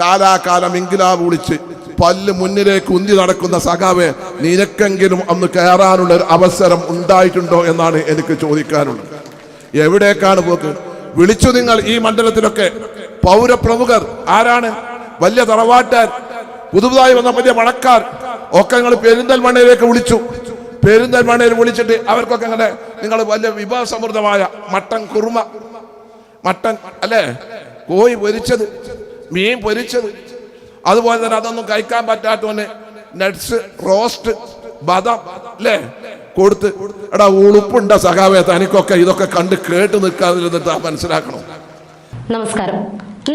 കാലാകാലം ഇൻകിലാബ് വിളിച്ച് പല്ല് മുന്നിലേക്ക് ഉന്തി നടക്കുന്ന സഖാവെ നിനക്കെങ്കിലും അന്ന് കയറാനുള്ള ഒരു അവസരം ഉണ്ടായിട്ടുണ്ടോ എന്നാണ് എനിക്ക് ചോദിക്കാനുള്ളത്. എവിടേക്കാണ് പോക്ക്? വിളിച്ചു നിങ്ങൾ ഈ മണ്ഡലത്തിലൊക്കെ. പൗരപ്രമുഖർ ആരാണ്? വലിയ തറവാട്ടാർ പുതുതായി വന്ന വലിയ മണക്കാർ. ഒക്കെ നിങ്ങൾ പെരിന്തൽമണ്ണയിലേക്ക് വിളിച്ചു. പെരിന്തൽമണ്ണയിൽ വിളിച്ചിട്ട് അവർക്കൊക്കെ അങ്ങനെ നിങ്ങൾ വലിയ വിഭവസമൃദ്ധമായ മട്ടൻ കുറുമ മട്ടൻ അല്ലേ? കോഴി പൊരിച്ചത്. മീൻ പൊരിച്ചത്. അതുപോലെ തന്നെ അതൊന്നും കഴിക്കാൻ പറ്റാത്തവന് നട്സ് റോസ്റ്റ് ബദാം അല്ലേ കൊടുത്ത്. എടാ ഉളുപ്പുണ്ട സഖാവേ തനിക്കൊക്കെ ഇതൊക്കെ കണ്ട് കേട്ട് നിൽക്കാതിരുന്നിട്ട് മനസ്സിലാക്കണം. നമസ്കാരം.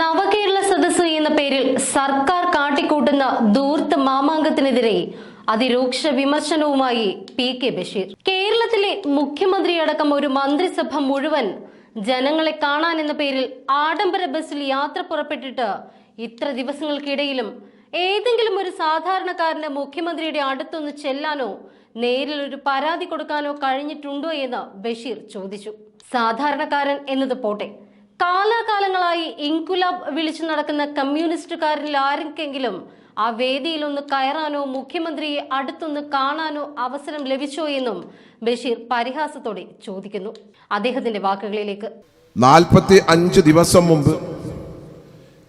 നവകേരള സദസ് എന്ന പേരിൽ സർക്കാർ കാട്ടിക്കൂട്ടുന്ന ദൂർത്ത് മാമാങ്കത്തിനെതിരെ അതിരൂക്ഷ വിമർശനവുമായി പി കെ ബഷീർ. കേരളത്തിലെ മുഖ്യമന്ത്രിയടക്കം ഒരു മന്ത്രിസഭ മുഴുവൻ ജനങ്ങളെ കാണാൻ എന്ന പേരിൽ ആഡംബര ബസ്സിൽ യാത്ര പുറപ്പെട്ടിട്ട് ഇത്ര ദിവസങ്ങൾക്കിടയിലും ഏതെങ്കിലും ഒരു സാധാരണക്കാരന് മുഖ്യമന്ത്രിയുടെ അടുത്തൊന്ന് ചെല്ലാനോ നേരിൽ ഒരു പരാതി കൊടുക്കാനോ കഴിഞ്ഞിട്ടുണ്ടോ എന്ന് ബഷീർ ചോദിച്ചു. സാധാരണക്കാരൻ എന്നത് പോട്ടെ. കാലാകാലങ്ങളായി ഇൻകുലാബ് വിളിച്ചു നടക്കുന്ന കമ്മ്യൂണിസ്റ്റുകാരിൽ ആർക്കെങ്കിലും ആ വേദിയിൽ ഒന്ന് കയറാനോ മുഖ്യമന്ത്രിയെ അടുത്തൊന്ന് കാണാനോ അവസരം ലഭിച്ചോ എന്നും ബഷീർ പരിഹാസത്തോടെ ചോദിക്കുന്നു. അദ്ദേഹത്തിന്റെ വാക്കുകളിലേക്ക്. നാൽപ്പത്തി അഞ്ച് ദിവസം മുമ്പ്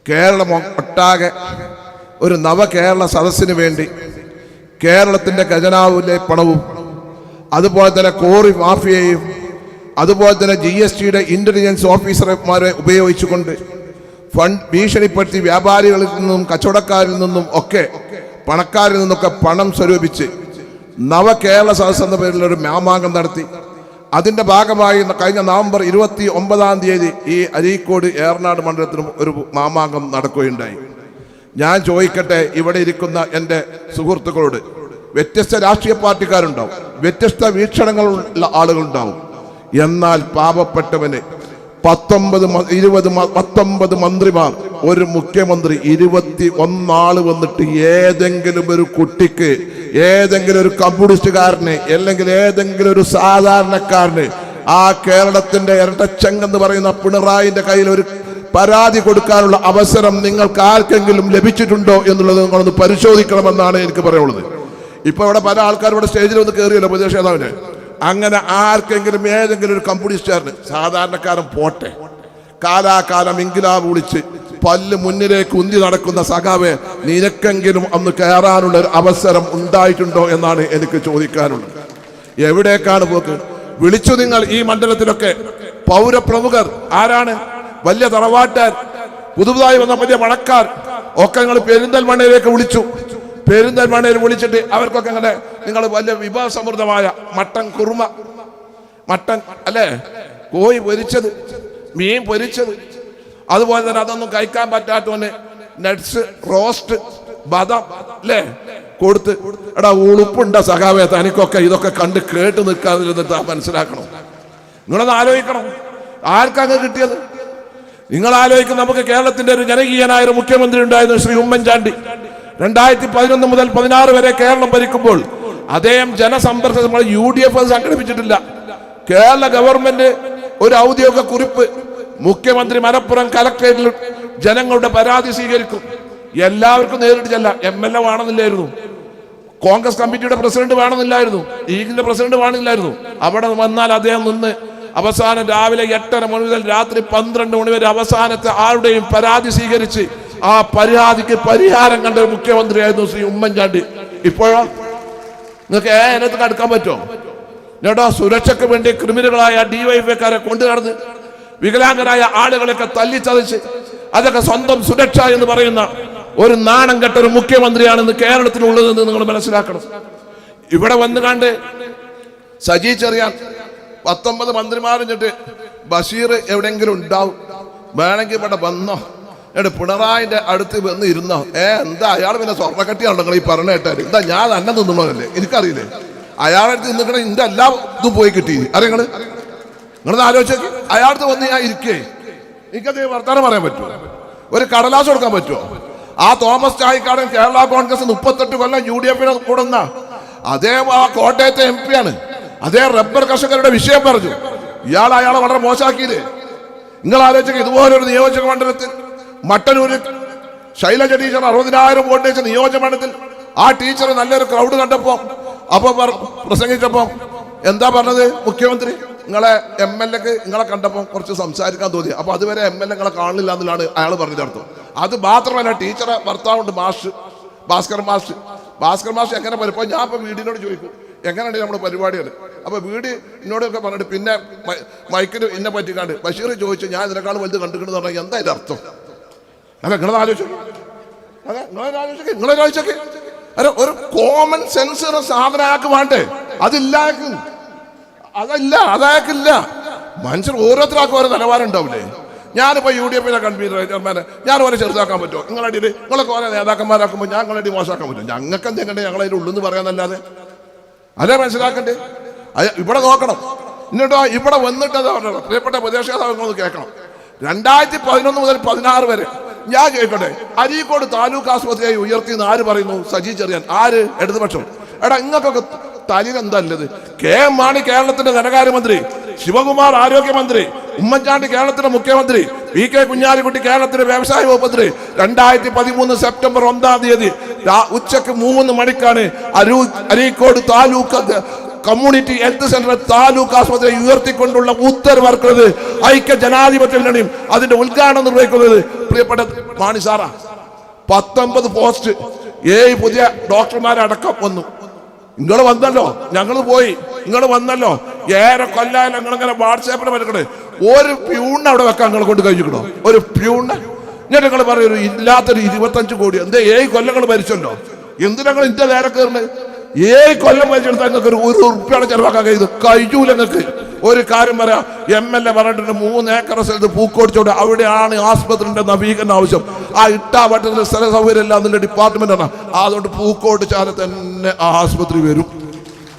കേരളം ഒട്ടാകെ ഒരു നവകേരള സദസ്സിന് വേണ്ടി കേരളത്തിന്റെ ഖജനാവിലെ പണവും അതുപോലെ തന്നെ കോറി മാഫിയയും അതുപോലെ തന്നെ ജി എസ് ടിയുടെ ഇന്റലിജൻസ് ഓഫീസർമാരെ ഉപയോഗിച്ചുകൊണ്ട് ഫണ്ട് ഭീഷണിപ്പെടുത്തി വ്യാപാരികളിൽ നിന്നും കച്ചവടക്കാരിൽ നിന്നും ഒക്കെ പണക്കാരിൽ നിന്നൊക്കെ പണം സ്വരൂപിച്ച് നവകേരള സദസ് എന്ന പേരിൽ ഒരു മാമാങ്കം നടത്തി. അതിന്റെ ഭാഗമായി കഴിഞ്ഞ നവംബർ ഇരുപത്തി ഒമ്പതാം തീയതി ഈ അരീക്കോട് ഏറനാട് മണ്ഡലത്തിലും ഒരു മാമാങ്കം നടക്കുകയുണ്ടായി. ഞാൻ ചോദിക്കട്ടെ ഇവിടെ ഇരിക്കുന്ന എന്റെ സുഹൃത്തുക്കളോട് വ്യത്യസ്ത രാഷ്ട്രീയ പാർട്ടിക്കാരുണ്ടാവും വ്യത്യസ്ത വീക്ഷണങ്ങളുള്ള ആളുകളുണ്ടാവും. എന്നാൽ പാവപ്പെട്ടവന് പത്തൊമ്പത് ഇരുപത് പത്തൊമ്പത് മന്ത്രിമാർ. ഒരു മുഖ്യമന്ത്രി ഇരുപത്തി ഒന്നാൾ വന്നിട്ട് ഏതെങ്കിലും ഒരു കുട്ടിക്ക് ഏതെങ്കിലും ഒരു കമ്മ്യൂണിസ്റ്റുകാരന് അല്ലെങ്കിൽ ഏതെങ്കിലും ഒരു സാധാരണക്കാരന് ആ കേരളത്തിന്റെ ഇരട്ടച്ചെങ്കെന്ന് പറയുന്ന പിണറായിന്റെ കയ്യിൽ ഒരു പരാതി കൊടുക്കാനുള്ള അവസരം നിങ്ങൾക്ക് ആർക്കെങ്കിലും ലഭിച്ചിട്ടുണ്ടോ എന്നുള്ളത് നിങ്ങളൊന്ന് പരിശോധിക്കണമെന്നാണ് എനിക്ക് പറയാനുള്ളത്. ഇപ്പൊ ഇവിടെ പല ആൾക്കാരും ഇവിടെ സ്റ്റേജിൽ വന്ന് കയറിയല്ലോ പ്രതിപക്ഷ നേതാവിന് അങ്ങനെ ആർക്കെങ്കിലും ഏതെങ്കിലും ഒരു കമ്മ്യൂണിസ്റ്റുകാരന് സാധാരണക്കാരൻ പോട്ടെ. കാലാകാലം ഇൻകിലാബ് വിളിച്ച് പല്ല് മുന്നിലേക്ക് ഉന്തി നടക്കുന്ന സഖാവെ നിനക്കെങ്കിലും അന്ന് കയറാനുള്ള ഒരു അവസരം ഉണ്ടായിട്ടുണ്ടോ എന്നാണ് എനിക്ക് ചോദിക്കാനുള്ളത്. എവിടേക്കാണ് പോക്ക്? വിളിച്ചു നിങ്ങൾ ഈ മണ്ഡലത്തിലൊക്കെ. പൗരപ്രമുഖർ ആരാണ്? വലിയ തറവാട്ടാർ പുതുതായി വന്ന വലിയ മണക്കാർ. ഒക്കെ നിങ്ങൾ പെരിന്തൽമണ്ണയിലേക്ക് വിളിച്ചു. പെരിന്തൽമണ്ണയിൽ വിളിച്ചിട്ട് അവർക്കൊക്കെ അങ്ങനെ നിങ്ങൾ വലിയ വിഭവസമൃദ്ധമായ മട്ടൻ കുറുമ മട്ടൻ അല്ലേ? കോഴി പൊരിച്ചത് മീൻ പൊരിച്ചത്. അതുപോലെ തന്നെ അതൊന്നും കഴിക്കാൻ പറ്റാത്തവന് നട്സ് റോസ്റ്റ് ബദാം അല്ലേ? കൊടുത്ത് എടാ ഉളുപ്പുണ്ട സഹാവേ തനിക്കൊക്കെ ഇതൊക്കെ കണ്ട് കേട്ട് നിൽക്കാതിരുന്നിട്ട് മനസ്സിലാക്കണം. നിങ്ങളൊന്ന് ആലോചിക്കണം. ആർക്കങ്ങ് കിട്ടിയത്? നിങ്ങൾ ആലോചിക്കും നമുക്ക് കേരളത്തിന്റെ ഒരു ജനകീയനായ ഒരു മുഖ്യമന്ത്രി ഉണ്ടായിരുന്നു ശ്രീ ഉമ്മൻചാണ്ടി. രണ്ടായിരത്തി പതിനൊന്ന് മുതൽ പതിനാറ് വരെ കേരളം ഭരിക്കുമ്പോൾ അദ്ദേഹം ജനസമ്പർക്ക നമ്മൾ യു ഡി എഫ് സംഘടിപ്പിച്ചിട്ടില്ല. കേരള ഗവൺമെന്റ് ഒരു ഔദ്യോഗിക കുറിപ്പ് മുഖ്യമന്ത്രി മലപ്പുറം കലക്ടറേറ്റിൽ ജനങ്ങളുടെ പരാതി സ്വീകരിക്കും. എല്ലാവർക്കും നേരിട്ട് ചെല്ല. എം എൽ എ വേണമെന്നില്ലായിരുന്നു. കോൺഗ്രസ് കമ്മിറ്റിയുടെ പ്രസിഡന്റ് വേണമെന്നില്ലായിരുന്നു. ലീഗിന്റെ പ്രസിഡന്റ് വേണമെന്നില്ലായിരുന്നു. അവിടെ വന്നാൽ അദ്ദേഹം നിന്ന് അവസാനം രാവിലെ എട്ടര മണി മുതൽ രാത്രി പന്ത്രണ്ട് മണി വരെ അവസാനത്തെ ആരുടെയും പരാതി സ്വീകരിച്ച് ആ പരാതിക്ക് പരിഹാരം കണ്ട മുഖ്യമന്ത്രിയായിരുന്നു ശ്രീ ഉമ്മൻചാണ്ടി. ഇപ്പോഴോ നിങ്ങൾക്ക് ഏ അതിനകത്ത് കടക്കാൻ പറ്റുമോ? എന്നിട്ടോ സുരക്ഷയ്ക്ക് വേണ്ടി ക്രിമിനലുകളായ ഡിവൈഎഫ്ഐക്കാരെ കൊണ്ടു നടന്ന് വികലാംഗരായ ആളുകളൊക്കെ തല്ലിച്ചതച്ച് അതൊക്കെ സ്വന്തം സുരക്ഷ എന്ന് പറയുന്ന ഒരു നാണം കെട്ട ഒരു മുഖ്യമന്ത്രിയാണെന്ന് കേരളത്തിലുള്ളതെന്ന് നിങ്ങൾ മനസ്സിലാക്കണം. ഇവിടെ വന്ന് കണ്ട് സജി ചെറിയാൻ പത്തൊമ്പത് മന്ത്രിമാരിഞ്ഞിട്ട് ബഷീർ എവിടെയെങ്കിലും ഉണ്ടാവും. വേണമെങ്കിൽ ഇവിടെ വന്നോ. എന്നിട്ട് പിണറായിന്റെ അടുത്ത് വന്ന് ഇരുന്നോ? ഏ എന്താ? അയാൾ പിന്നെ സ്വർണക്കട്ടിയാണോ നിങ്ങൾ ഈ പറഞ്ഞ കേട്ടാൽ. എന്താ ഞാൻ തന്നെ നിന്നതല്ലേ എനിക്കറിയില്ലേ? അയാളടുത്ത് നിന്നിക്കണ എന്റെ എല്ലാ ഇതും പോയി കിട്ടി. അറിയങ്ങൾ നിങ്ങളത് ആലോചിച്ച് അയാളത്ത് വന്ന് ഞാൻ ഇരിക്കേ. എനിക്കത് വർത്താനം പറയാൻ പറ്റുമോ? ഒരു കടലാസ് കൊടുക്കാൻ പറ്റുമോ? ആ തോമസ് ചായക്കാടൻ കേരള കോൺഗ്രസ് മുപ്പത്തെട്ട് കൊല്ലം യു ഡി എഫിനെ കൂടുന്ന അതേ ആ കോട്ടയത്തെ എം പി ആണ് അതേ റബ്ബർ കർഷകരുടെ വിഷയം പറഞ്ഞു. ഇയാൾ അയാളെ വളരെ മോശമാക്കിയില്ലേ? നിങ്ങൾ ആലോചിക്കുക ഇതുപോലൊരു നിയോജക മണ്ഡലത്തിൽ മട്ടന്നൂര് ശൈലജ ടീച്ചർ അറുപതിനായിരം വോട്ട് ചെയ്ത നിയോജകമണ്ഡലത്തിൽ ആ ടീച്ചർ നല്ലൊരു ക്രൗഡ് കണ്ടപ്പോ അപ്പൊ പ്രസംഗിച്ചപ്പോൾ പ്രസംഗിച്ചപ്പോ എന്താ പറഞ്ഞത്? മുഖ്യമന്ത്രി നിങ്ങളെ എം എൽ എക്ക് നിങ്ങളെ കണ്ടപ്പോൾ കുറച്ച് സംസാരിക്കാൻ തോന്നി. അപ്പൊ അതുവരെ എം എൽ എ നിങ്ങളെ കാണില്ല എന്നുള്ളതാണ് അയാൾ പറഞ്ഞു അർത്ഥം. അത് മാത്രമല്ല ടീച്ചറെ ഭർത്താവുണ്ട് മാഷ് ഭാസ്കർ മാഷ്. ഭാസ്കർ മാഷ് എങ്ങനെ വരും? ഞാൻ ഇപ്പൊ വീടിനോട് ചോദിക്കും എങ്ങനെയുണ്ട് നമ്മുടെ പരിപാടികൾ അപ്പൊ വീട് എന്നോടൊക്കെ പറഞ്ഞിട്ട് പിന്നെ മൈക്കിന് എന്നെ പറ്റിക്കാണ്ട്. ബഷീർ ചോദിച്ചു ഞാൻ ഇതിനേക്കാളും വലുത് കണ്ടിട്ടുണ്ടെന്ന് പറഞ്ഞാൽ എന്താ ഇതിന്റെ അർത്ഥം? അല്ല നിങ്ങളത് ആലോചിച്ചു അതെ നിങ്ങളൊരു ആലോചിച്ചൊക്കെ നിങ്ങളൊരു അല്ല ഒരു കോമൺ സെൻസ് സാധനം അയാൾക്ക് വേണ്ടേ? അതില്ലാക്കും അതല്ല അതായക്കില്ല. മനുഷ്യർ ഓരോരുത്തർക്കും ഓരോ നിലവാരം ഉണ്ടാവില്ലേ? ഞാനിപ്പോ യു ഡി എഫിലെ കൺവീനർ ചെയർമാനെ ഞാൻ ഓരോ ചെറുതാക്കാൻ പറ്റുമോ? നിങ്ങളുടെ നിങ്ങളൊക്കെ ഓരോ നേതാക്കന്മാരാക്കുമ്പോൾ ഞാൻ നിങ്ങളുടെ മോശമാക്കാൻ പറ്റും ഞങ്ങൾക്ക് എന്തെങ്കിലും ഞങ്ങൾ അതിന്റെ ഉള്ളെന്ന് പറയാന്നല്ലാതെ. അതേ മനസ്സിലാക്കണ്ടേ? അത് ഇവിടെ നോക്കണം. എന്നിട്ടോ ഇവിടെ വന്നിട്ട് പ്രിയപ്പെട്ട പ്രദേശങ്ങളൊന്ന് കേൾക്കണം. രണ്ടായിരത്തി പതിനൊന്ന് മുതൽ പതിനാറ് വരെ ഞാൻ കേട്ടോടെ അരീക്കോട് താലൂക്ക് ആശുപത്രിയായി ഉയർത്തി ആര് പറയുന്നു? സജി ചെറിയാൻ. ആര്? ഇടതുപക്ഷം. എടാ ഇങ്ങക്കൊക്കെ തലിൽ എന്തല്ലത് കെ എം മാണി കേരളത്തിന്റെ ധനകാര്യമന്ത്രി ശിവകുമാർ ആരോഗ്യമന്ത്രി ഉമ്മൻചാണ്ടി കേരളത്തിന്റെ മുഖ്യമന്ത്രി വി കെ കുഞ്ഞാലിക്കുട്ടി കേരളത്തിന്റെ വ്യവസായ വകുപ്പ് മന്ത്രി. രണ്ടായിരത്തി പതിമൂന്ന് സെപ്റ്റംബർ ഒന്നാം തീയതി ഉച്ചയ്ക്ക് മൂന്ന് മണിക്കാണ് അരൂ Areekode taluk community health centre taluk ആശുപത്രി ഉയർത്തിക്കൊണ്ടുള്ള ഉത്തരവിറക്കുന്നത് ഐക്യ ജനാധിപത്യ അതിന്റെ ഉദ്ഘാടനം നിർവഹിക്കുന്നത് പ്രിയപ്പെട്ട മാണി സാറാ പത്തൊമ്പത് പോസ്റ്റ് ഏഴ് പുതിയ ഡോക്ടർമാരടക്കം വന്നു. നിങ്ങൾ വന്നല്ലോ ഞങ്ങൾ പോയി നിങ്ങൾ വന്നല്ലോ. ഏറെ കൊല്ലാൻ കൊല്ലായാലും ഞങ്ങളിങ്ങനെ വാട്സാപ്പിൽ വരക്കണേ ഒരു പ്യൂണ് അവിടെ വെക്കാൻ നിങ്ങൾ കൊണ്ട് കഴിഞ്ഞിക്കണോ ഒരു പ്യൂണ്. എന്നിട്ട് നിങ്ങൾ പറയും ഒരു ഇല്ലാത്തൊരു ഇരുപത്തഞ്ച് കോടി. എന്തേ ഏഴ് കൊല്ലങ്ങൾ മരിച്ചല്ലോ എന്തിനാ ഇന്ത്യ നേരെ കയറുന്നത് ഏഴ് കൊല്ലം മരിച്ചെടുത്താൽ നിങ്ങൾക്ക് ഒരു ഒരു ഉറുപ്പിയാണ് ചെലവാക്കാൻ കഴിയുന്നത്? കഴിയൂല നിങ്ങൾക്ക് ഒരു കാര്യം പറയാം. എം എൽ എ പറഞ്ഞിട്ടുണ്ട് മൂന്ന് ഏക്കർ സ്ഥലത്ത് പൂക്കോടിച്ചോട് അവിടെയാണ് ആസ്പത്രിന്റെ നവീകരണം ആവശ്യം. ആ ഇട്ടാ പട്ടത്തിൽ സ്ഥല സൗകര്യം ഇല്ല അതിന്റെ ഡിപ്പാർട്ട്മെന്റ് ആണ്. അതുകൊണ്ട് പൂക്കോട്ട് ചാല തന്നെ ആ ആസ്പത്രി വരും.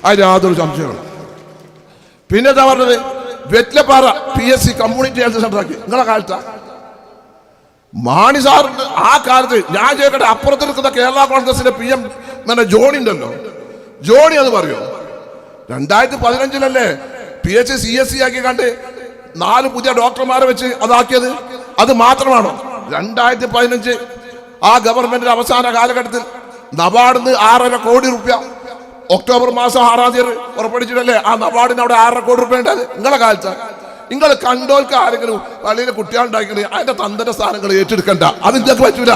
അതിന് യാതൊരു സംശയമാണ് പിന്നെ എന്താ പറഞ്ഞത്? Vettilappara P S C community health centre ആക്കി. നിങ്ങളെ കാലത്താ. മാണി സാറിന് ആ കാലത്ത് ഞാൻ ചോദിക്കട്ടെ അപ്പുറത്ത് നിൽക്കുന്ന കേരള കോൺഗ്രസിന്റെ പി എം ജോണി ഉണ്ടല്ലോ. ജോണി അത് പറയോ? രണ്ടായിരത്തി പതിനഞ്ചിലല്ലേ P H C S C ആക്കി കണ്ട് നാല് പുതിയ ഡോക്ടർമാരെ വെച്ച് അതാക്കിയത്. അത് മാത്രമാണോ? രണ്ടായിരത്തി പതിനഞ്ച് ആ ഗവൺമെന്റിന്റെ അവസാന കാലഘട്ടത്തിൽ നബാർഡിന്ന് ആറര കോടി റുപ്യ ഒക്ടോബർ മാസം ആറാം തീയതി പുറപ്പെടുവിച്ചിട്ടല്ലേ ആ നബാർഡിന് അവിടെ ആറര കോടി റുപ്യ ഉണ്ടായത്? നിങ്ങളെ കാലത്ത്. നിങ്ങൾ കണ്ടോൽക്ക് ആരെങ്കിലും പള്ളിയിലെ കുട്ടികളുണ്ടാക്കണേ അതിന്റെ തന്ത്ര സ്ഥാനങ്ങൾ ഏറ്റെടുക്കണ്ട. അത് ഇതൊക്കെ പറ്റൂല.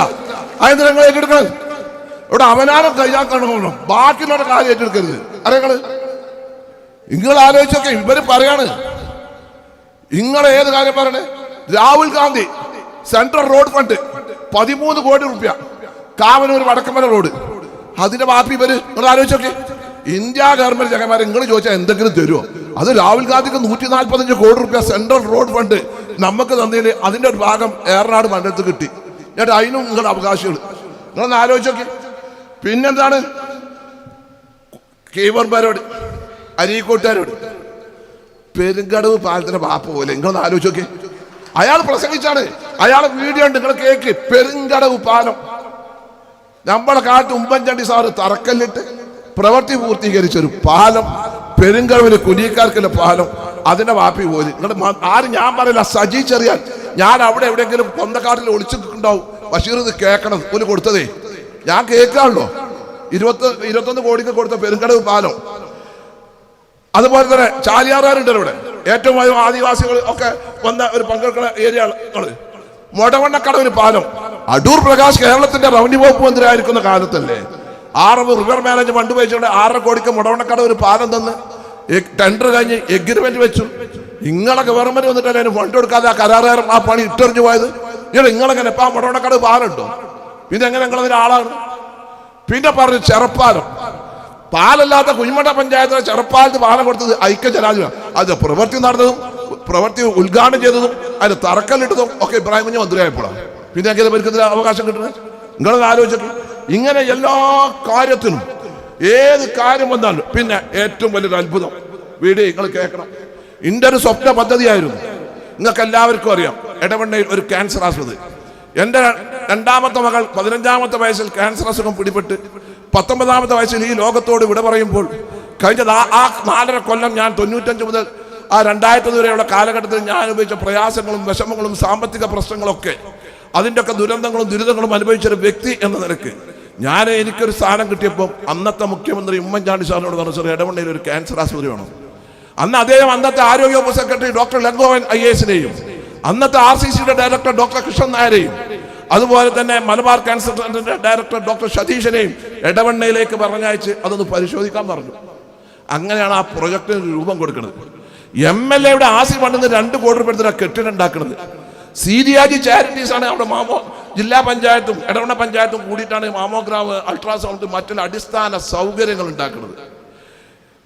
അതിന് നിങ്ങൾ ഏറ്റെടുക്കണം. ഇവിടെ അവനാനും കൈയാക്കണം ബാക്കിയുള്ള കാര്യം ഏറ്റെടുക്കരുത്. അറിയങ്ങൾ നിങ്ങൾ ആലോചിച്ചൊക്കെ ഇവർ പറയാണ്. നിങ്ങൾ ഏത് കാര്യം പറയണേ? Rahul Gandhi central road fund പതിമൂന്ന് കോടി റുപ്യ. കാവനൂർ വടക്കമല റോഡ്. അതിന്റെ ബാപ്പി ഇവർ നിങ്ങൾ ആലോചിച്ചൊക്കെ ഇന്ത്യ ഗവൺമെന്റ് ചങ്ങന്മാരെ നിങ്ങൾ ചോദിച്ചാൽ എന്തെങ്കിലും തരുമോ അത് രാഹുൽ ഗാന്ധിക്ക് നൂറ്റി നാൽപ്പത്തഞ്ച് കോടി റുപ്യ സെൻട്രൽ റോഡ് ഫണ്ട് നമുക്ക് തന്നില്ല അതിന്റെ ഒരു ഭാഗം ഏറനാട് മണ്ഡലത്തിൽ കിട്ടി. എന്നിട്ട് അതിനും നിങ്ങളുടെ അവകാശികൾ നിങ്ങളൊന്ന് ആലോചിച്ചൊക്കെ. പിന്നെന്താണ്? കീവർമാരോട് അരീക്കോട്ടുകാരോട് പെരുങ്കടവ് പാലത്തിന്റെ ബാപ്പ പോലെ നിങ്ങളൊന്ന് ആലോചിച്ച് നോക്കി അയാൾ പ്രസംഗിച്ചാണ് അയാളെ വീഡിയോ ഉണ്ട് നിങ്ങൾ കേക്ക് പെരുങ്കടവ് പാലം. നമ്മളെ കാലത്ത് ഉമ്മൻചാണ്ടി സാറ് തറക്കല്ലിട്ട് പ്രവൃത്തി പൂർത്തീകരിച്ച ഒരു പാലം പെരുങ്കടവിന് കുനിയക്കാർക്കുള്ള പാലം അതിന്റെ വാപ്പി പോലെ. നിങ്ങൾ ആര് ഞാൻ പറയില്ല സജി ചെറിയാൻ. ഞാൻ അവിടെ എവിടെയെങ്കിലും കൊന്തക്കാട്ടിൽ ഒളിച്ചിട്ടുണ്ടാവും. ബഷീർ ഇത് കേൾക്കണം ഒരു കൊടുത്തതേ. ഞാൻ കേൾക്കാണല്ലോ. ഇരുപത്തി ഇരുപത്തൊന്ന് കോടിക്ക് കൊടുത്ത പെരുങ്കടവ് പാലം. അതുപോലെ തന്നെ ചാലിയാറുകാരുണ്ട് ഇവിടെ. ഏറ്റവും അധികം ആദിവാസികൾ ഒക്കെ വന്ന ഒരു പങ്കെടുക്കുന്ന ഏരിയ മൊടവണ്ണക്കട ഒരു പാലം. അടൂർ പ്രകാശ് കേരളത്തിന്റെ റവന്യൂ വകുപ്പ് മന്ത്രി ആയിരിക്കുന്ന കാലത്തല്ലേ? ആറവ് റിവർ മാനേജ് ഫണ്ട് വെച്ചുകൊണ്ട് ആറര കോടിക്ക് മുടവണ്ണക്കടവ് ഒരു പാലം തന്ന് ടെൻഡർ കഴിഞ്ഞ് എഗ്രിമെന്റ് വെച്ചു. നിങ്ങളെ ഗവൺമെന്റ് വന്നിട്ടല്ലേ അതിന് ഫണ്ട് കൊടുക്കാതെ ആ കരാറുകാരൻ ആ പണി ഇട്ടെറിഞ്ഞു പോയത്. ഇവിടെ നിങ്ങളെങ്ങനെ? ഇപ്പൊ ആ മുടവണ്ണക്കടവ് പാലുണ്ടോ പിന്നെ എങ്ങനെ നിങ്ങളതിന് ആളാണ്? പിന്നെ പറഞ്ഞു ചെറപ്പാലം. പാലല്ലാത്ത കുഞ്ഞുമട്ട പഞ്ചായത്തിലെ ചെറുപ്പാലത്ത് പാലം കൊടുത്തത് ഐക്യ ജനാധിപത്യ അത് പ്രവൃത്തി നടന്നതും പ്രവൃത്തി ഉദ്ഘാടനം ചെയ്തതും അതിന് തറക്കല്ലിട്ടതും ഒക്കെ ഇബ്രാഹിം കുഞ്ഞ് മന്ത്രിയായപ്പോഴാണ്. പിന്നെ എങ്ങനെ ഇവർക്ക് അവകാശം കിട്ടുന്നത്? നിങ്ങളത് ആലോചിച്ചിട്ട് ഇങ്ങനെ എല്ലാ കാര്യത്തിനും ഏത് കാര്യം വന്നാലും പിന്നെ ഏറ്റവും വലിയൊരു അത്ഭുതം. വീഡിയോ നിങ്ങൾ കേൾക്കണം. എന്റെ ഒരു സ്വപ്ന പദ്ധതിയായിരുന്നു. നിങ്ങൾക്ക് എല്ലാവർക്കും അറിയാം ഇടവണ്ണയിൽ ഒരു ക്യാൻസർ ആസ്പത്രി. എന്റെ രണ്ടാമത്തെ മകൾ പതിനഞ്ചാമത്തെ വയസ്സിൽ ക്യാൻസർ അസുഖം പിടിപെട്ട് പത്തൊമ്പതാമത്തെ വയസ്സിൽ ഈ ലോകത്തോട് വിട പറയുമ്പോൾ കഴിഞ്ഞത് ആ ആ നാലര കൊല്ലം ഞാൻ തൊണ്ണൂറ്റഞ്ച് മുതൽ ആ രണ്ടായിരത്തി വരെയുള്ള കാലഘട്ടത്തിൽ ഞാൻ അനുഭവിച്ച പ്രയാസങ്ങളും വിഷമങ്ങളും സാമ്പത്തിക പ്രശ്നങ്ങളൊക്കെ അതിന്റെ ഒക്കെ ദുരന്തങ്ങളും ദുരിതങ്ങളും അനുഭവിച്ചൊരു വ്യക്തി എന്ന നിലയ്ക്ക് ഞാൻ എനിക്കൊരു സ്ഥാനം കിട്ടിയപ്പോൾ അന്നത്തെ മുഖ്യമന്ത്രി ഉമ്മൻചാണ്ടി സാറിനോട് പറഞ്ഞു സാർ ഇടവണ്ണയിൽ ഒരു ക്യാൻസർ ആശുപത്രി വേണം. അന്ന് അദ്ദേഹം അന്നത്തെ ആരോഗ്യ വകുപ്പ് സെക്രട്ടറി ഡോക്ടർ ലങ്കോവൻ ഐ എസിനെയും അന്നത്തെ ആർ സി സിയുടെ ഡയറക്ടർ ഡോക്ടർ കൃഷ്ണൻ നായരെയും അതുപോലെ തന്നെ മലബാർ ക്യാൻസർ സെന്ററിന്റെ ഡയറക്ടർ ഡോക്ടർ സതീശനെയും ഇടവണ്ണയിലേക്ക് പറഞ്ഞയച്ച് അതൊന്ന് പരിശോധിക്കാൻ പറഞ്ഞു. അങ്ങനെയാണ് ആ പ്രൊജക്ടിന് രൂപം കൊടുക്കുന്നത്. എം എൽ എയുടെ ആസി പണ്ടെന്ന് രണ്ട് കോടി രൂപ എടുത്തിട്ട് കെട്ടിടം ഉണ്ടാക്കുന്നത്. സീരിയാജി ചാരിറ്റീസ് ആണ് അവിടെ മാമോ ജില്ലാ പഞ്ചായത്തും ഇടവണ്ണ പഞ്ചായത്തും കൂടിയിട്ടാണ് മാമോഗ്രാം അൾട്രാസൗണ്ട് മറ്റുള്ള അടിസ്ഥാന സൗകര്യങ്ങൾ ഉണ്ടാക്കുന്നത്.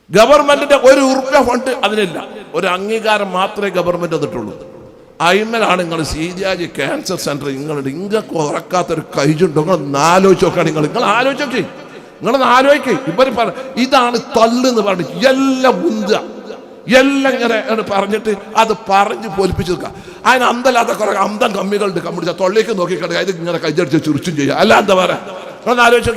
ഗവൺമെന്റിന്റെ ഒരു ഉറുപ്പ്യ ഫണ്ട് അതിനില്ല. ഒരു അംഗീകാരം മാത്രമേ ഗവൺമെന്റ് തന്നിട്ടുള്ളൂ. അയിമലാണ് നിങ്ങൾ സീരിയാജി ക്യാൻസർ സെന്റർ നിങ്ങളുടെ നിങ്ങൾക്ക് ഉറക്കാത്തൊരു കൈജുണ്ടോ നിങ്ങൾ ആലോചിച്ച് നോക്കുകയാണ് നിങ്ങൾ. നിങ്ങൾ ആലോചിച്ച് നോക്കി. നിങ്ങളൊന്ന് ആലോചിക്കേ. ഇവർ ഇതാണ് തള്ളു എന്ന് പറഞ്ഞിട്ട് എല്ലാം ഉന്തുക. എല്ലാം ഇങ്ങനെ പറഞ്ഞിട്ട് അത് പറഞ്ഞ് പൊലിപ്പിച്ചു നിൽക്കുക. അതിന് അന്തല്ലാത്ത കുറെ അന്തം കമ്മികളുണ്ട്. കമ്പിടിച്ച തൊള്ളേക്ക് നോക്കിക്കിടക്കുക ഇത് ഇങ്ങനെ കൈജടിച്ച് ചുരുച്ചും ചെയ്യുക. അല്ല എന്താ പറയാ? നിങ്ങളൊന്ന് ആലോചിച്ചു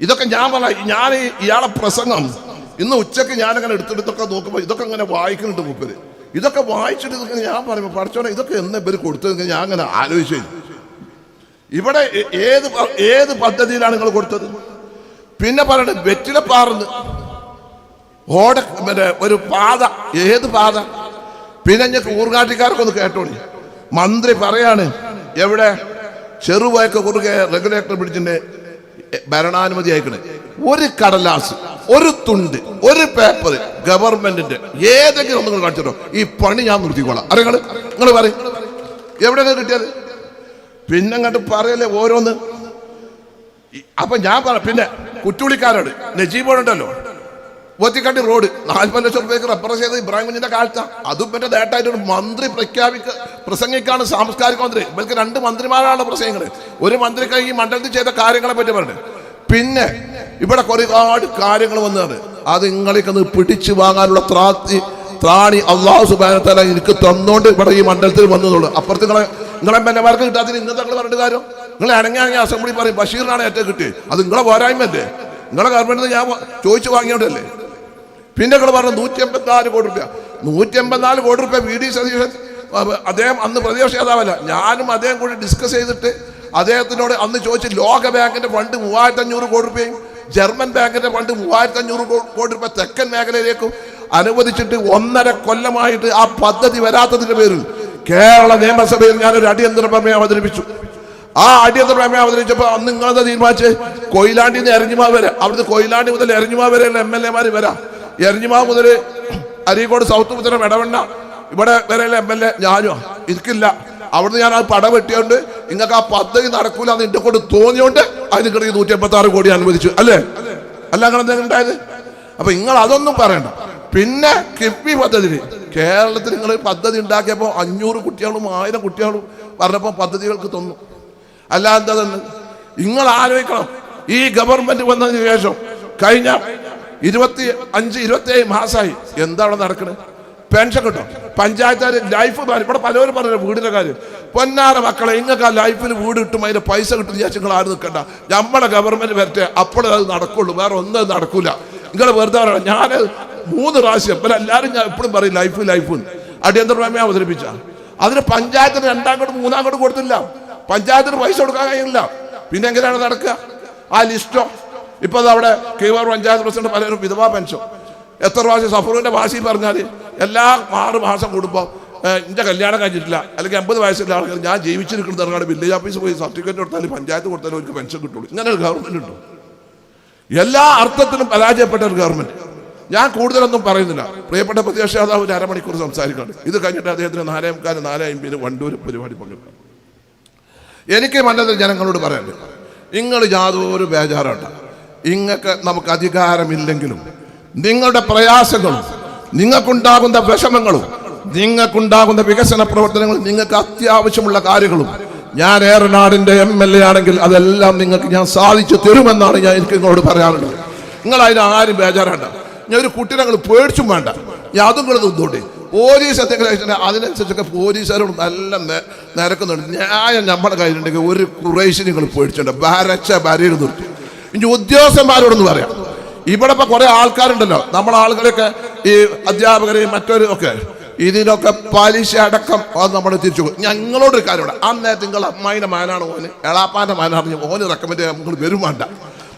ഇതൊക്കെ ഞാൻ പറഞ്ഞ ഞാൻ ഇയാളെ പ്രസംഗം ഇന്ന് ഉച്ചയ്ക്ക് ഞാനങ്ങനെ എടുത്തെടുത്തൊക്കെ നോക്കുമ്പോൾ ഇതൊക്കെ അങ്ങനെ വായിക്കുന്നുണ്ട് മൂപ്പര്. ഇതൊക്കെ വായിച്ചിട്ട് ഇതൊക്കെ ഞാൻ പറയുമ്പോൾ പഠിച്ചോടെ ഇതൊക്കെ എന്ന് ഇവർ കൊടുത്തത് ഞാൻ അങ്ങനെ ആലോചിച്ചു. ഇവിടെ ഏത് ഏത് പദ്ധതിയിലാണ് നിങ്ങൾ കൊടുത്തത്? പിന്നെ പറയണത് വെറ്റിലപ്പാറന്ന് ഓട മറ്റേ ഒരു പാത ഏത് പാത? പിന്നെ ഞങ്ങൾക്ക് ഊർങ്ങാട്ടിക്കാർക്കൊന്ന് കേട്ടോളി. മന്ത്രി പറയാണ് എവിടെ? ചെറുവയക്ക് കുറുകെ റെഗുലേറ്റർ പിടിച്ചിട്ട് ഭരണാനുമതി അയക്കണേ. ഒരു കടലാസ് ഒരു തുണ്ട് ഒരു പേപ്പർ ഗവൺമെന്റിന്റെ ഏതെങ്കിലും ഒന്ന് കാണിച്ചോ ഈ പണി ഞാൻ നിർത്തിക്കോളാം. അറിയങ്ങൾ നിങ്ങൾ പറയും. എവിടെയാണ് കിട്ടിയത്? പിന്നെ അങ്ങോട്ട് പറയല്ലേ ഓരോന്ന്. അപ്പൊ ഞാൻ പറ പിന്നെ കുറ്റുളിക്കാരോട് നജീബോടുണ്ടല്ലോ ഒത്തിക്കണ്ടി റോഡ്. നാൽപ്പത് ലക്ഷം രൂപയ്ക്ക് റെഫർ ചെയ്ത് ഇബ്രാഹിം കുഞ്ഞിന്റെ കാഴ്ച. അതും പിന്നെ നേട്ടായിട്ട് ഒരു മന്ത്രി പ്രഖ്യാപിക്ക പ്രസംഗിക്കാണ് സാംസ്കാരിക മന്ത്രി. ഇവർക്ക് രണ്ട് മന്ത്രിമാരാണ് പ്രസംഗങ്ങൾ ഒരു മന്ത്രിക്ക് ഈ മണ്ഡലത്തിൽ ചെയ്ത കാര്യങ്ങളെ പറ്റി പറഞ്ഞു. പിന്നെ ഇവിടെ ഒരുപാട് കാര്യങ്ങൾ വന്നതാണ്. അത് നിങ്ങളേക്കൊന്ന് പിടിച്ചു വാങ്ങാനുള്ള ത്രാത്തി ത്രാണി അള്ളാഹു സുബാനത്തല എനിക്ക് തന്നോണ്ട് ഇവിടെ ഈ മണ്ഡലത്തിൽ വന്നതുള്ളൂ. അപ്പുറത്ത് നിങ്ങളെ നിങ്ങളെ മെന്നമാർക്ക് കിട്ടാത്തതിന് ഇന്നത്തെ നിങ്ങൾ പറഞ്ഞിട്ട് കാര്യം? നിങ്ങൾ അനങ്ങാണെങ്കിൽ അസംബ്ലി പറയും ബഷീറിനാണ് ഏറ്റവും കിട്ടിയത്. അത് നിങ്ങളെ പോരായ്മ അല്ലേ നിങ്ങളെ ഗവൺമെന്റിൽ ഞാൻ ചോദിച്ചു വാങ്ങിയോണ്ടല്ലേ? പിന്നെ നിങ്ങൾ പറഞ്ഞു നൂറ്റി എൺപത്തിനാല് കോടി രൂപ നൂറ്റി എൺപത്തിനാല് കോടി രൂപ വി ഡി സതീശൻ അദ്ദേഹം അന്ന് പ്രതിപക്ഷ നേതാവല്ല ഞാനും അദ്ദേഹം കൂടി ഡിസ്കസ് ചെയ്തിട്ട് അദ്ദേഹത്തിനോട് അന്ന് ചോദിച്ചു ലോക ബാങ്കിന്റെ ഫണ്ട് മൂവായിരത്തി അഞ്ഞൂറ് കോടി രൂപയും ജർമ്മൻ ബാങ്കിന്റെ ഫണ്ട് മൂവായിരത്തി അഞ്ഞൂറ് കോടി രൂപ തെക്കൻ മേഖലയിലേക്കും അനുവദിച്ചിട്ട് ഒന്നര കൊല്ലമായിട്ട് ആ പദ്ധതി വരാത്തതിന്റെ പേരിൽ കേരള നിയമസഭയിൽ ഞാനൊരു അടിയന്തര പ്രമേയം അവതരിപ്പിച്ചു. ആ അടിയന്തര പ്രമേയം അവതരിപ്പിച്ചപ്പോൾ അന്ന് നിങ്ങളെന്താ തീരുമാനിച്ച്? കൊയിലാണ്ടിന്ന് നിന്ന് വരെ അവിടുന്ന് കൊയിലാണ്ടി മുതൽ എരഞ്ഞിമാവ് എം എൽ എമാർ വരാം. എരഞ്ഞിമാവ് മുതൽ അരീക്കോട് സൗത്ത് മുതൽ ഇടവണ്ണ ഇവിടെ വരെയുള്ള എം എൽ എ ഞാനും എനിക്കില്ല അവിടുന്ന് ഞാൻ ആ പട വെട്ടിയോണ്ട് നിങ്ങൾക്ക് ആ പദ്ധതി നടക്കൂല എന്ന് എന്റെ കൊണ്ട് തോന്നിയോണ്ട് അതിന് കിടക്കി നൂറ്റി എൺപത്തി ആറ് കോടി അനുവദിച്ചു. അല്ലേ? അല്ല അങ്ങനെ എന്തെങ്കിലും ഉണ്ടായത്? അപ്പൊ നിങ്ങൾ അതൊന്നും പറയണ്ട. പിന്നെ കിഫ്ബി പദ്ധതി കേരളത്തിൽ നിങ്ങൾ പദ്ധതി ഉണ്ടാക്കിയപ്പോൾ അഞ്ഞൂറ് കുട്ടികളും ആയിരം കുട്ടികളും പറഞ്ഞപ്പോൾ പദ്ധതികൾക്ക് തന്നു. അല്ല എന്താ നിങ്ങൾ ആലോചിക്കണം. ഈ ഗവൺമെന്റ് വന്നതിന് ശേഷം കഴിഞ്ഞ ഇരുപത്തി അഞ്ച് ഇരുപത്തി ഏഴ് മാസമായി എന്താണ് നടക്കുന്നത് പെൻഷൻ കിട്ടും പഞ്ചായത്തുകാർ ലൈഫ് ഇവിടെ പലരും പറഞ്ഞു വീടിന്റെ കാര്യം. പൊന്നാറ മക്കളെ ഇങ്ങൾക്ക് ആ ലൈഫിന് വീട് കിട്ടും അതിന്റെ പൈസ കിട്ടും ചേച്ചി നിങ്ങൾ ആരും നിൽക്കണ്ട. നമ്മളെ ഗവൺമെന്റ് വരട്ടെ അപ്പോഴേ അത് നടക്കുള്ളൂ. വേറെ ഒന്നും നടക്കൂല. നിങ്ങൾ വെറുതെ പറയണം ഞാൻ മൂന്ന് പ്രാവശ്യം ഇപ്പം എല്ലാവരും ഞാൻ എപ്പോഴും പറയും ലൈഫ് ലൈഫ് അടിയന്തര പ്രമേയം അവതരിപ്പിച്ച. അതിന് പഞ്ചായത്തിന് രണ്ടാം കോടി മൂന്നാം കോടി കൊടുത്തില്ല. പഞ്ചായത്തിന് പൈസ കൊടുക്കാൻ കഴിയില്ല. പിന്നെ എങ്ങനെയാണ് നടക്കുക? ആ ലിസ്റ്റോ ഇപ്പൊ അതവിടെ അവിടെ കീവാർ പഞ്ചായത്ത് പ്രസിഡന്റ് പലരും വിധവാ പെൻഷൻ. എത്ര പ്രാവശ്യം സഫറുവിന്റെ ഭാഷയിൽ പറഞ്ഞാൽ എല്ലാ ആറ് മാസം കൂടുമ്പോൾ എന്റെ കല്യാണം കഴിഞ്ഞിട്ടില്ല അല്ലെങ്കിൽ അമ്പത് വയസ്സുള്ള ആൾക്കാർ ഞാൻ ജീവിച്ചിരിക്കുന്ന ഇറങ്ങാട് വില്ലേജ് ഓഫീസ് പോയി സർട്ടിഫിക്കറ്റ് കൊടുത്താലും പഞ്ചായത്ത് കൊടുത്താലും അവർക്ക് പെൻഷൻ കിട്ടുള്ളൂ. ഇങ്ങനെ ഒരു ഗവൺമെന്റ് ഉണ്ടോ. എല്ലാ അർത്ഥത്തിലും പരാജയപ്പെട്ട ഒരു ഗവൺമെന്റ് ഞാൻ കൂടുതലൊന്നും പറയുന്നില്ല. പ്രിയപ്പെട്ട പ്രതിപക്ഷ നേതാവ് ഒരു അരമണിക്കൂർ സംസാരിക്കാണ്. ഇത് കഴിഞ്ഞിട്ട് അദ്ദേഹത്തിന് നാലേ മുക്കാൽ നാലേ വണ്ടൂർ പരിപാടി പങ്കെടുക്കാം. എനിക്ക് മണ്ഡലത്തിൽ ജനങ്ങളോട് പറയാനുണ്ട്. നിങ്ങൾ യാതൊരു ബേജാറുണ്ട ഇങ്ങക്ക് നമുക്ക് അധികാരമില്ലെങ്കിലും നിങ്ങളുടെ പ്രയാസങ്ങളും നിങ്ങൾക്കുണ്ടാകുന്ന വിഷമങ്ങളും നിങ്ങൾക്കുണ്ടാകുന്ന വികസന പ്രവർത്തനങ്ങളും നിങ്ങൾക്ക് അത്യാവശ്യമുള്ള കാര്യങ്ങളും ഞാൻ ഏറനാടിന്റെ എം എൽ എ ആണെങ്കിൽ അതെല്ലാം നിങ്ങൾക്ക് ഞാൻ സാധിച്ചു തരുമെന്നാണ് ഞാൻ എനിക്ക് നിങ്ങളോട് പറയാറുള്ളത് നിങ്ങൾ അതിന് ആരും ബേജാറാണ്ട. ഞാൻ ഒരു കുട്ടീനെ നിങ്ങൾ പേടിച്ചും വേണ്ട. ഞാൻ അതും കൂടെ നിന്നോട്ടെ. പോലീസ് എന്തെങ്കിലും അതിനനുസരിച്ചൊക്കെ പോലീസുകാരോട് നല്ല നിരക്കുന്നുണ്ട്. ന്യായം നമ്മുടെ കയ്യിലുണ്ടെങ്കിൽ ഒരു കുറേശ്ശിനെ നിങ്ങൾ പേടിച്ചുണ്ട്. ഭരച്ച ഭരയിൽ നിർത്തും. ഇനി ഉദ്യോഗസ്ഥന്മാരോടൊന്ന് പറയാം. ഇവിടെ ഇപ്പൊ കുറെ ആൾക്കാരുണ്ടല്ലോ. നമ്മളെ ആളുകളെയൊക്കെ ഈ അധ്യാപകരെയും മറ്റൊരു ഒക്കെ ഇതിനൊക്കെ പലിശ അടക്കം അത് നമ്മൾ തിരിച്ചു. ഞങ്ങളോട് ഒരു കാര്യമുണ്ട് അന്നേ നിങ്ങൾ അമ്മായിന്റെ മാനാണ് ഓന് എളാപ്പാന്റെ മാനാണ് ഓന് റെക്കമെൻഡ് ചെയ്യാൻ നിങ്ങൾ വരും വേണ്ട.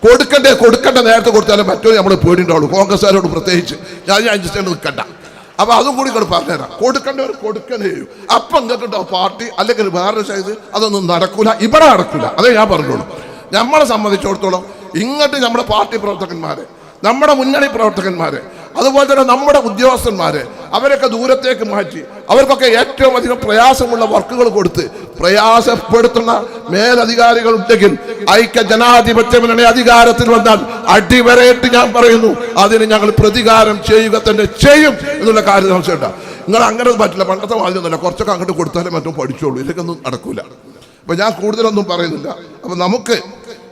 കൊടുക്കണ്ടേ കൊടുക്കണ്ട നേരത്തെ കൊടുത്താലും മറ്റൊരു നമ്മൾ പേടിണ്ടാവുള്ളൂ കോൺഗ്രസ്സുകാരോട് പ്രത്യേകിച്ച് ഞാൻ ഞാൻ അഡ്ജസ്റ്റ് നിൽക്കണ്ട. അപ്പൊ അതും കൂടി കൂടെ പറഞ്ഞുതരാം. കൊടുക്കേണ്ടവർ കൊടുക്കണേ അപ്പൊ ഇങ്ങോട്ടുണ്ടോ പാർട്ടി അല്ലെങ്കിൽ വേറൊരു ചെയ്ത് അതൊന്നും നടക്കൂല. ഇവിടെ നടക്കൂല. അതേ ഞാൻ പറഞ്ഞോളൂ. നമ്മളെ സംബന്ധിച്ചിടത്തോളം ഇങ്ങോട്ട് നമ്മുടെ പാർട്ടി പ്രവർത്തകന്മാരെ നമ്മുടെ മുന്നണി പ്രവർത്തകന്മാരെ അതുപോലെ തന്നെ നമ്മുടെ ഉദ്യോഗസ്ഥന്മാരെ അവരൊക്കെ ദൂരത്തേക്ക് മാറ്റി അവർക്കൊക്കെ ഏറ്റവും അധികം പ്രയാസമുള്ള വർക്കുകൾ കൊടുത്ത് പ്രയാസപ്പെടുത്തുന്ന മേലധികാരികൾ ഉണ്ടെങ്കിൽ ഐക്യ ജനാധിപത്യ മുന്നണി അധികാരത്തിൽ വന്നാൽ അടിവരയിട്ട് ഞാൻ പറയുന്നു അതിന് ഞങ്ങൾ പ്രതികാരം ചെയ്യുക തന്നെ ചെയ്യും എന്നുള്ള കാര്യം സംശയമുണ്ട് നിങ്ങൾ അങ്ങനെ പറ്റില്ല. പണ്ടത്തെ വാല്യൊന്നുമല്ല കുറച്ചൊക്കെ അങ്ങോട്ട് കൊടുത്താലും മറ്റും പഠിച്ചോളൂ. ഇതൊന്നും നടക്കൂല. അപ്പൊ ഞാൻ കൂടുതലൊന്നും പറയുന്നില്ല. അപ്പൊ നമുക്ക്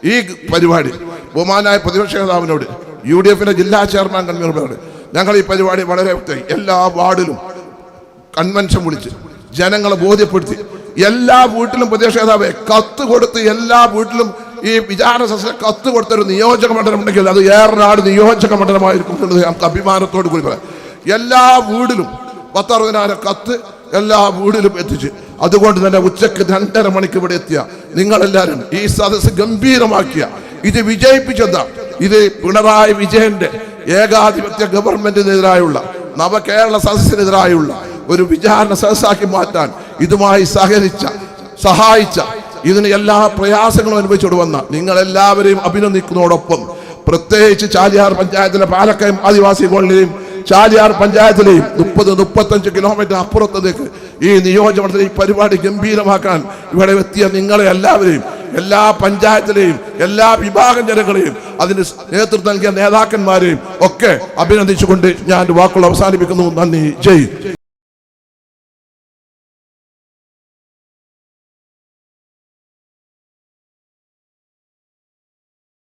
ഈ പരിപാടി ബഹുമാനായ പ്രതിപക്ഷ നേതാവിനോട് യു ഡി എഫിന്റെ ജില്ലാ ചെയർമാൻ കൺവീനറോട് ഞങ്ങൾ ഈ പരിപാടി വളരെ വ്യക്തമായി എല്ലാ വാർഡിലും കൺവെൻഷൻ വിളിച്ച് ജനങ്ങളെ ബോധ്യപ്പെടുത്തി എല്ലാ വീട്ടിലും പ്രതിപക്ഷ നേതാവ് കത്ത് കൊടുത്ത് എല്ലാ വീട്ടിലും ഈ വിചാരണ സസ്യ കത്ത് കൊടുത്തൊരു നിയോജക മണ്ഡലം ഉണ്ടെങ്കിൽ അത് ഏറനാട് നിയോജക മണ്ഡലമായിരിക്കും എന്നുള്ളത് നമുക്ക് അഭിമാനത്തോട് കൂടി പറയാം. എല്ലാ വീടിലും പത്തറുപതിനായിരം കത്ത് എല്ലാ വീടിലും എത്തിച്ച്. അതുകൊണ്ട് തന്നെ ഉച്ചയ്ക്ക് രണ്ടര മണിക്ക് ഇവിടെ എത്തിയ നിങ്ങളെല്ലാവരും ഈ സദസ്സ് ഗംഭീരമാക്കിയ. ഇത് വിജയിപ്പിച്ചെന്താ ഇത് പിണറായി വിജയന്റെ ഏകാധിപത്യ ഗവൺമെന്റിനെതിരായുള്ള നവകേരള സദസ്സിനെതിരായുള്ള ഒരു വിചാരണ സദസ്സാക്കി മാറ്റാൻ ഇതുമായി സഹകരിച്ച സഹായിച്ച ഇതിന് എല്ലാ പ്രയാസങ്ങളും അനുഭവിച്ചോട് വന്ന നിങ്ങളെല്ലാവരെയും അഭിനന്ദിക്കുന്നതോടൊപ്പം പ്രത്യേകിച്ച് ചാലിയാർ പഞ്ചായത്തിലെ പാലക്കയം ആദിവാസി കോളനിയിലെയും ചാലിയാർ പഞ്ചായത്തിലെയും മുപ്പത് മുപ്പത്തഞ്ച് കിലോമീറ്റർ അപ്പുറത്തേക്ക് ഈ നിയോജകമണ്ഡലത്തിൽ ഈ പരിപാടി ഗംഭീരമാക്കാൻ ഇവിടെ എത്തിയ നിങ്ങളെ എല്ലാവരെയും എല്ലാ പഞ്ചായത്തിലെയും എല്ലാ വിഭാഗം ജനങ്ങളെയും അതിന് നേതൃത്വം നൽകിയ നേതാക്കന്മാരെയും ഒക്കെ അഭിനന്ദിച്ചുകൊണ്ട് ഞാൻ വാക്കുകൾ അവസാനിപ്പിക്കുന്നു. നന്ദി. ജയ്.